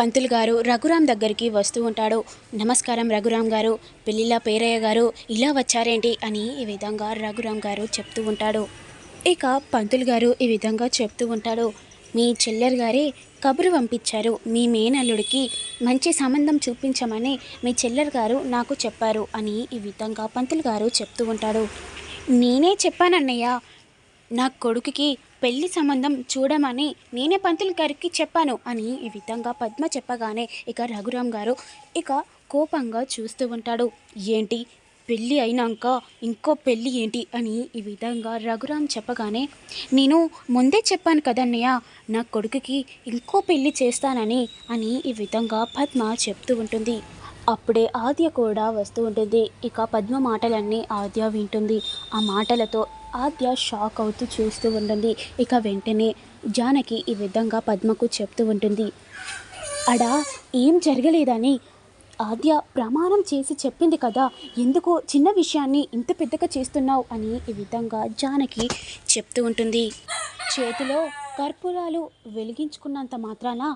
పంతులు గారు రఘురామ్ దగ్గరికి వస్తూ ఉంటాడు. నమస్కారం రఘురామ్ గారు. పెళ్ళిళ్ళ పేరయ్య గారు ఇలా వచ్చారేంటి అని ఈ విధంగా రఘురామ్ గారు చెప్తూ ఉంటాడు. ఇక పంతులు గారు ఈ విధంగా చెప్తూ ఉంటాడు. మీ చెల్లెరు గారే కబురు పంపించారు. మీ మేనల్లుడికి మంచి సంబంధం చూపించమని మీ చెల్లెరు గారు నాకు చెప్పారు అని ఈ విధంగా పంతులు గారు చెప్తూ ఉంటాడు. నేనే చెప్పానన్నయ్య. నా కొడుకుకి పెళ్ళి సంబంధం చూడమని నేనే పంతులు గారికి చెప్పాను అని ఈ విధంగా పద్మ చెప్పగానే ఇక రఘురామ్ గారు ఇక కోపంగా చూస్తూ ఉంటాడు. ఏంటి? పెళ్ళి అయినాక ఇంకో పెళ్ళి ఏంటి? అని ఈ విధంగా రఘురామ్ చెప్పగానే నేను ముందే చెప్పాను కదన్నయ్య నా కొడుకుకి ఇంకో పెళ్ళి చేస్తానని అని ఈ విధంగా పద్మ చెప్తూ ఉంటుంది. అప్పుడే ఆద్య కూడా వస్తూ ఉంటుంది. ఇక పద్మ మాటలన్నీ ఆద్య వింటుంది. ఆ మాటలతో ఆద్య షాక్ అవుతూ చూస్తూ ఉంటుంది. ఇక వెంటనే జానకి ఈ విధంగా పద్మకు చెప్తూ ఉంటుంది. అడా ఏం జరగలేదని? ఆద్య ప్రమాణం చేసి చెప్పింది కదా. ఎందుకు చిన్న విషయాన్ని ఇంత పెద్దగా చేస్తున్నావు అని ఈ విధంగా జానకి చెప్తూ ఉంటుంది. చేతిలో కర్పూరాలు వెలిగించుకున్నంత మాత్రాన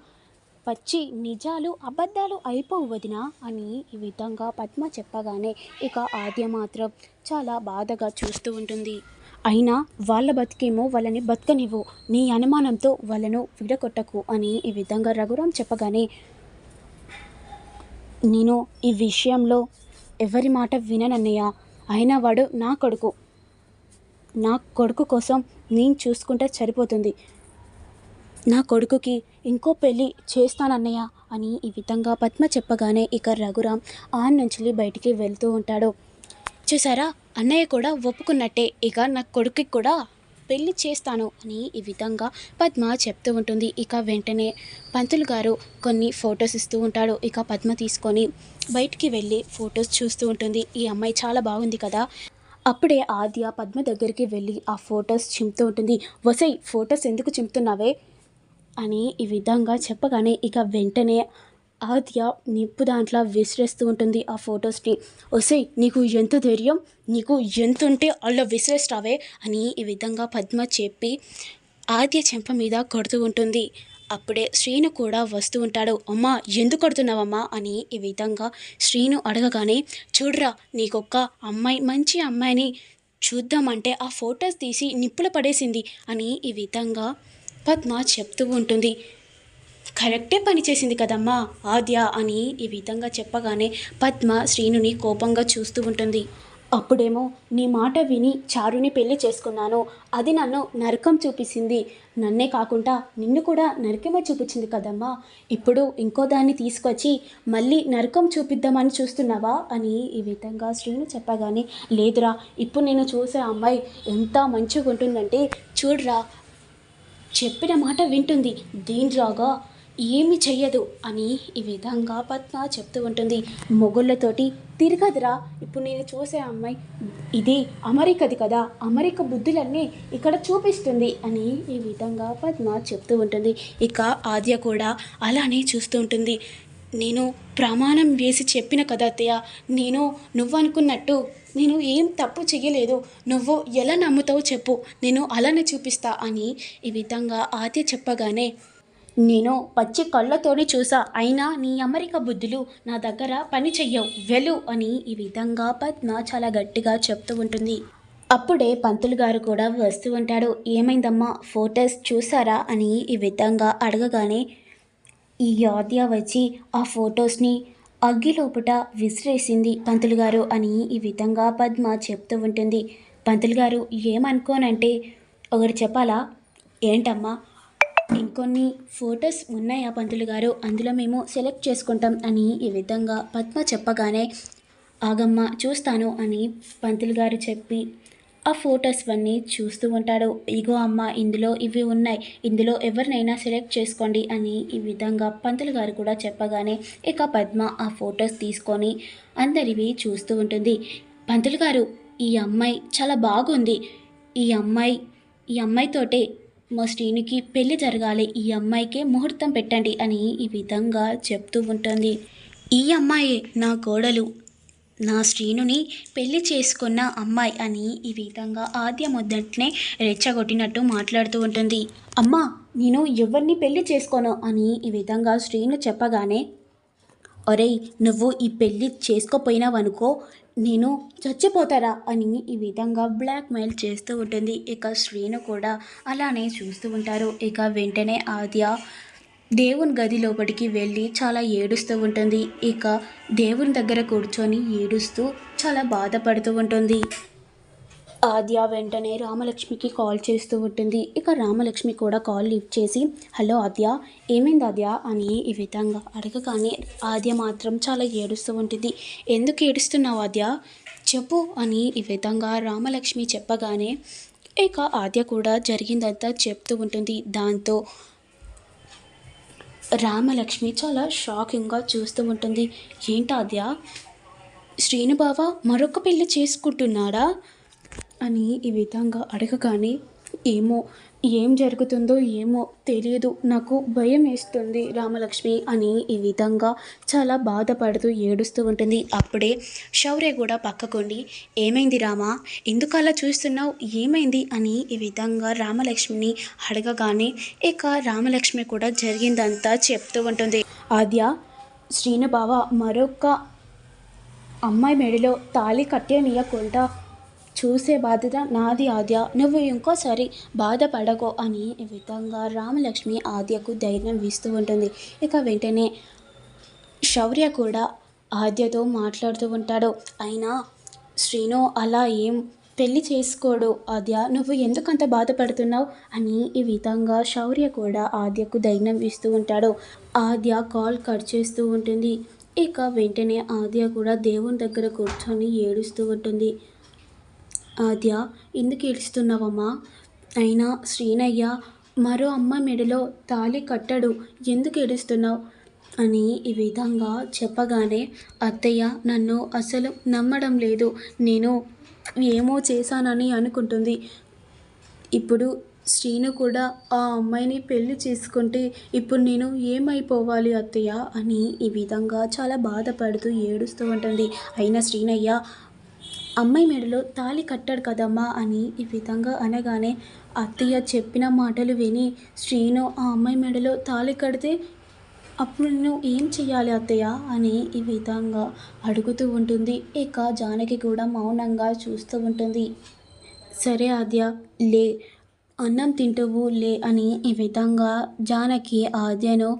వచ్చి నిజాలు అబద్ధాలు అయిపోవు వదినా అని ఈ విధంగా పద్మ చెప్పగానే ఇక ఆద్య మాత్రం చాలా బాధగా చూస్తూ ఉంటుంది. అయినా వాళ్ళ బతికేమో వాళ్ళని బతకనివ్వు. నీ అనుమానంతో వాళ్ళను విడగొట్టకు అని ఈ విధంగా రఘురాం చెప్పగానే నేను ఈ విషయంలో ఎవరి మాట విననన్నయ్య. అయినా వాడు నా కొడుకు. నా కొడుకు కోసం నేను చూసుకుంటే సరిపోతుంది. నా కొడుకుకి ఇంకో పెళ్ళి చేస్తానన్నయ్య అని ఈ విధంగా పద్మ చెప్పగానే ఇక రఘురామ్ ఆ నుంచి బయటికి వెళ్తూ ఉంటాడు. చూసారా? అన్నయ్య కూడా ఒప్పుకున్నట్టే ఇక నా కొడుకుకి కూడా పెళ్ళి చేస్తాను అని ఈ విధంగా పద్మ చెప్తూ ఉంటుంది. ఇక వెంటనే పంతులు గారు కొన్ని ఫొటోస్ ఇస్తూ ఉంటాడు. ఇక పద్మ తీసుకొని బయటికి వెళ్ళి ఫొటోస్ చూస్తూ ఉంటుంది. ఈ అమ్మాయి చాలా బాగుంది కదా? అప్పుడే ఆద్య పద్మ దగ్గరికి వెళ్ళి ఆ ఫొటోస్ చింపుతూ ఉంటుంది. వసై ఫొటోస్ ఎందుకు చింపుతున్నావే? అని ఈ విధంగా చెప్పగానే ఇక వెంటనే ఆద్య నిప్పు దాంట్లో విసిరేస్తూ ఉంటుంది ఆ ఫొటోస్ని. ఒసే నీకు ఎంత ధైర్యం? నీకు ఎంత ఉంటే అలా విసిరేస్తావే? అని ఈ విధంగా పద్మ చెప్పి ఆద్య చెంప మీద కొడుతూ ఉంటుంది. అప్పుడే శ్రీను కూడా వస్తూ ఉంటాడు. అమ్మా ఎందుకు కొడుతున్నావమ్మా? అని ఈ విధంగా శ్రీను అడగగానే చూడరా నీకొక్క అమ్మాయి మంచి అమ్మాయిని చూద్దామంటే ఆ ఫొటోస్ తీసి నిప్పులు పడేసింది అని ఈ విధంగా పద్మ చెప్తూ ఉంటుంది. కరెక్టే పనిచేసింది కదమ్మా ఆద్య అని ఈ విధంగా చెప్పగానే పద్మ శ్రీనుని కోపంగా చూస్తూ ఉంటుంది. అప్పుడేమో నీ మాట విని చారుని పెళ్ళి చేసుకున్నాను. అది నన్ను నరకం చూపిస్తుంది నన్నే కాకుండా నిన్ను కూడా నరకమే చూపించింది కదమ్మా. ఇప్పుడు ఇంకో దాన్ని తీసుకొచ్చి మళ్ళీ నరకం చూపిద్దామని చూస్తున్నావా అని ఈ విధంగా శ్రీను చెప్పగానే లేదురా ఇప్పుడు నేను చూసే అమ్మాయి ఎంత మంచిగా ఉంటుందంటే చూడరా చెప్పిన మాట వింటుంది. దీనిలాగా ఏమి చెయ్యదు అని ఈ విధంగా పద్మ చెప్తూ ఉంటుంది. మొగుళ్ళతోటి తిరగదురా ఇప్పుడు నేను చూసే అమ్మాయి ఇది అమెరికది కదా అమెరిక బుద్ధులన్నీ ఇక్కడ చూపిస్తుంది అని ఈ విధంగా పద్మ చెప్తూ ఉంటుంది. ఇక ఆద్య కూడా అలానే చూస్తూ ఉంటుంది. నేను ప్రమాణం వేసి చెప్పిన కదా అత్తయ్య నేను నువ్వు అనుకున్నట్టు నేను ఏం తప్పు చెయ్యలేదు. నువ్వు ఎలా నమ్ముతావో చెప్పు. నేను అలానే చూపిస్తా అని ఈ విధంగా ఆద్య చెప్పగానే నేను పచ్చి కళ్ళతోనే చూసా. అయినా నీ అమెరికా బుద్ధులు నా దగ్గర పని చెయ్యవు. వెలు అని ఈ విధంగా పద్మ చాలా గట్టిగా చెప్తూ ఉంటుంది. అప్పుడే పంతులు గారు కూడా వస్తూ ఉంటాడు. ఏమైందమ్మా ఫోటోస్ చూసారా అని ఈ విధంగా అడగగానే ఈ యాద్య వచ్చి ఆ ఫొటోస్ని అగ్గిలోపుట విసిరేసింది పంతులు గారు అని ఈ విధంగా పద్మ చెప్తూ ఉంటుంది. పంతులు గారు ఏమనుకోనంటే ఒకటి చెప్పాలా? ఏంటమ్మా? ఇంకొన్ని ఫొటోస్ ఉన్నాయా పంతులు గారు? అందులో మేము సెలెక్ట్ చేసుకుంటాం అని ఈ విధంగా పద్మ చెప్పగానే ఆగమ్మ చూస్తాను అని పంతులు గారు చెప్పి ఆ ఫొటోస్ అన్నీ చూస్తూ ఉంటాడు. ఇగో అమ్మ ఇందులో ఇవి ఉన్నాయి. ఇందులో ఎవరినైనా సెలెక్ట్ చేసుకోండి అని ఈ విధంగా పంతులు గారు కూడా చెప్పగానే ఇక పద్మ ఆ ఫొటోస్ తీసుకొని అందరివి చూస్తూ ఉంటుంది. పంతులు గారు ఈ అమ్మాయి చాలా బాగుంది. ఈ అమ్మాయి ఈ అమ్మాయితోటే మా శ్రీనికి పెళ్ళి జరగాలి. ఈ అమ్మాయికే ముహూర్తం పెట్టండి అని ఈ విధంగా చెప్తూ ఉంటుంది. ఈ అమ్మాయే నా కోడలు. నా శ్రీనుని పెళ్ళి చేసుకున్న అమ్మాయి అని ఈ విధంగా ఆద్య మొదట్నే రెచ్చగొట్టినట్టు మాట్లాడుతూ ఉంటుంది. అమ్మా నేను ఎవరిని పెళ్ళి చేసుకోను అని ఈ విధంగా శ్రీను చెప్పగానే ఒరేయ్ నువ్వు ఈ పెళ్ళి చేసుకోపోయినావనుకో నేను చచ్చిపోతారా? అని ఈ విధంగా బ్లాక్మెయిల్ చేస్తూ ఉంటుంది. ఇక శ్రీను కూడా అలానే చూస్తూ ఉంటారు. ఇక వెంటనే ఆద్య దేవుని గది లోపలికి వెళ్ళి చాలా ఏడుస్తూ ఉంటుంది. ఇక దేవుని దగ్గర కూర్చొని ఏడుస్తూ చాలా బాధపడుతూ ఉంటుంది. ఆద్య వెంటనే రామలక్ష్మికి కాల్ చేస్తూ ఉంటుంది. ఇక రామలక్ష్మి కూడా కాల్ లిఫ్ట్ చేసి హలో ఆద్య ఏమైంది ఆద్య? అని ఈ విధంగా అడగగానే ఆద్య మాత్రం చాలా ఏడుస్తూ ఉంటుంది. ఎందుకు ఏడుస్తున్నావు ఆద్య? చెప్పు అని ఈ విధంగా రామలక్ష్మి చెప్పగానే ఇక ఆద్య కూడా జరిగిందంతా చెప్తూ ఉంటుంది. దాంతో రామలక్ష్మి చాలా షాకింగ్గా చూస్తూ ఉంటుంది. ఏంటాద్యా శ్రీనుబావ మరొక పెళ్ళి చేసుకుంటున్నాడా? అని ఈ విధంగా అడగగానే ఏమో ఏం జరుగుతుందో ఏమో తెలియదు. నాకు భయం వేస్తుంది రామలక్ష్మి అని ఈ విధంగా చాలా బాధపడుతూ ఏడుస్తూ ఉంటుంది. అప్పుడే శౌర్య కూడా పక్కకుండి ఏమైంది రామా? ఎందుకు అలా చూస్తున్నావు? ఏమైంది? అని ఈ విధంగా రామలక్ష్మిని అడగగానే ఇక రామలక్ష్మి కూడా జరిగిందంతా చెప్తూ ఉంటుంది. ఆద్య శ్రీనుబావ మరొక అమ్మాయి మెడలో తాళి కట్టేనియకుండా చూసే బాధ్యత నాది ఆద్య. నువ్వు ఇంకోసారి బాధపడకో అని ఈ విధంగా రామలక్ష్మి ఆద్యకు ధైర్యం ఇస్తూ ఉంటుంది. ఇక వెంటనే శౌర్య కూడా ఆద్యతో మాట్లాడుతూ ఉంటాడు. అయినా శ్రీను అలా ఏం పెళ్ళి చేసుకోడు ఆద్య. నువ్వు ఎందుకంత బాధపడుతున్నావు? అని ఈ విధంగా శౌర్య కూడా ఆద్యకు ధైర్యం ఇస్తూ ఉంటాడు. ఆద్య కాల్ కట్ చేస్తూ ఉంటుంది. ఇక వెంటనే ఆద్య కూడా దేవుని దగ్గర కూర్చొని ఏడుస్తూ ఉంటుంది. ఆద్య ఎందుకు ఏడుస్తున్నావమ్మా? అయినా శ్రీనయ్య మరో అమ్మ మెడలో తాళి కట్టడు. ఎందుకు ఏడుస్తున్నావు? అని ఈ విధంగా చెప్పగానే అత్తయ్య నన్ను అసలు నమ్మడం లేదు. నేను ఏమో చేశానని అనుకుంటుంది. ఇప్పుడు శ్రీను కూడా ఆ అమ్మాయిని పెళ్ళి చేసుకుంటే ఇప్పుడు నేను ఏమైపోవాలి అత్తయ్య? అని ఈ విధంగా చాలా బాధపడుతూ ఏడుస్తూ ఉంటుంది. అయినా శ్రీనయ్య అమ్మాయి మెడలో తాళి కట్టాడు కదమ్మా అని ఈ విధంగా అనగానే అత్తయ్య చెప్పిన మాటలు విని శ్రీను ఆ అమ్మాయి మెడలో తాళి కడితే అప్పుడు నేను ఏం చెయ్యాలి అత్తయ్య? అని ఈ విధంగా అడుగుతూ ఉంటుంది. ఇక జానకి కూడా మౌనంగా చూస్తూ ఉంటుంది. సరే ఆద్య లే అన్నం తింటువు లే అని ఈ విధంగా జానకి ఆద్యను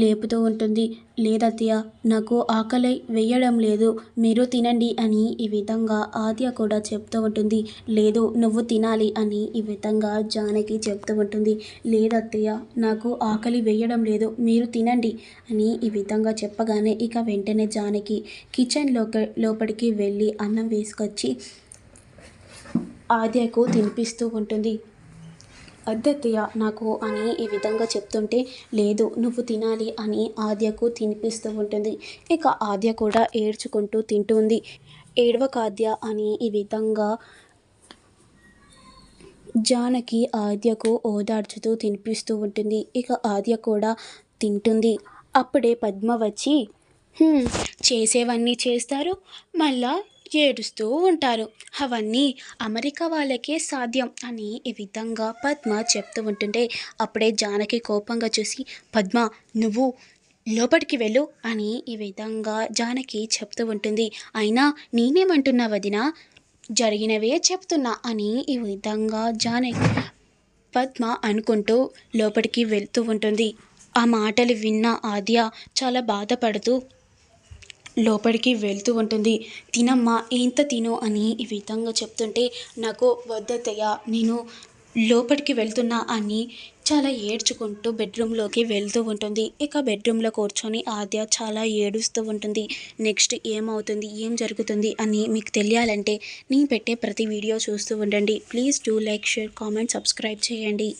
లేపుతూ ఉంటుంది. లేదత్తయ్య నాకు ఆకలి వేయడం లేదు. మీరు తినండి అని ఈ విధంగా ఆద్య కూడా చెప్తూ ఉంటుంది. లేదు నువ్వు తినాలి అని ఈ విధంగా జానకి చెప్తూ ఉంటుంది. లేదత్తయ్య నాకు ఆకలి వేయడం లేదు. మీరు తినండి అని ఈ విధంగా చెప్పగానే ఇక వెంటనే జానకి కిచెన్ లోక లోపలికి వెళ్ళి అన్నం వేసుకొచ్చి ఆద్యకు తినిపిస్తూ ఉంటుంది. అద్దెత్తయ్య నాకు అని ఈ విధంగా చెప్తుంటే లేదు నువ్వు తినాలి అని ఆద్యకు తినిపిస్తూ ఉంటుంది. ఇక ఆద్య కూడా ఏడ్చుకుంటూ తింటుంది. ఏడవకాద్య అని ఈ విధంగా జానకి ఆద్యకు ఓదార్చుతూ తినిపిస్తూ ఉంటుంది. ఇక ఆద్య కూడా తింటుంది. అప్పుడే పద్మ వచ్చి చేసేవన్నీ చేస్తారు. మళ్ళా ఏడుస్తూ ఉంటారు. అవన్నీ అమెరికా వాళ్ళకే సాధ్యం అని ఈ విధంగా పద్మ చెప్తూ ఉంటుంటే అప్పుడే జానకి కోపంగా చూసి పద్మ నువ్వు లోపలికి వెళ్ళు అని ఈ విధంగా జానకి చెప్తూ ఉంటుంది. అయినా నేనేమంటున్నా వదిన? జరిగినవే చెప్తున్నా అని ఈ విధంగా జానకి పద్మ అనుకుంటూ లోపలికి వెళ్తూ ఉంటుంది. ఆ మాటలు విన్న ఆద్య చాలా బాధపడుతూ లోపలికి వెళ్తూ ఉంటుంది. తినమ్మా ఎంత తిను అని ఈ విధంగా చెప్తుంటే నాకు వద్దతయ్య నేను లోపలికి వెళ్తున్నా అని చాలా ఏడ్చుకుంటూ బెడ్రూమ్లోకి వెళ్తూ ఉంటుంది. ఇక బెడ్రూమ్లో కూర్చొని ఆద్య చాలా ఏడుస్తూ ఉంటుంది. నెక్స్ట్ ఏమవుతుంది? ఏం జరుగుతుంది? అని మీకు తెలియాలంటే నేను పెట్టే ప్రతి వీడియో చూస్తూ ఉండండి. Please do like share comment subscribe చేయండి.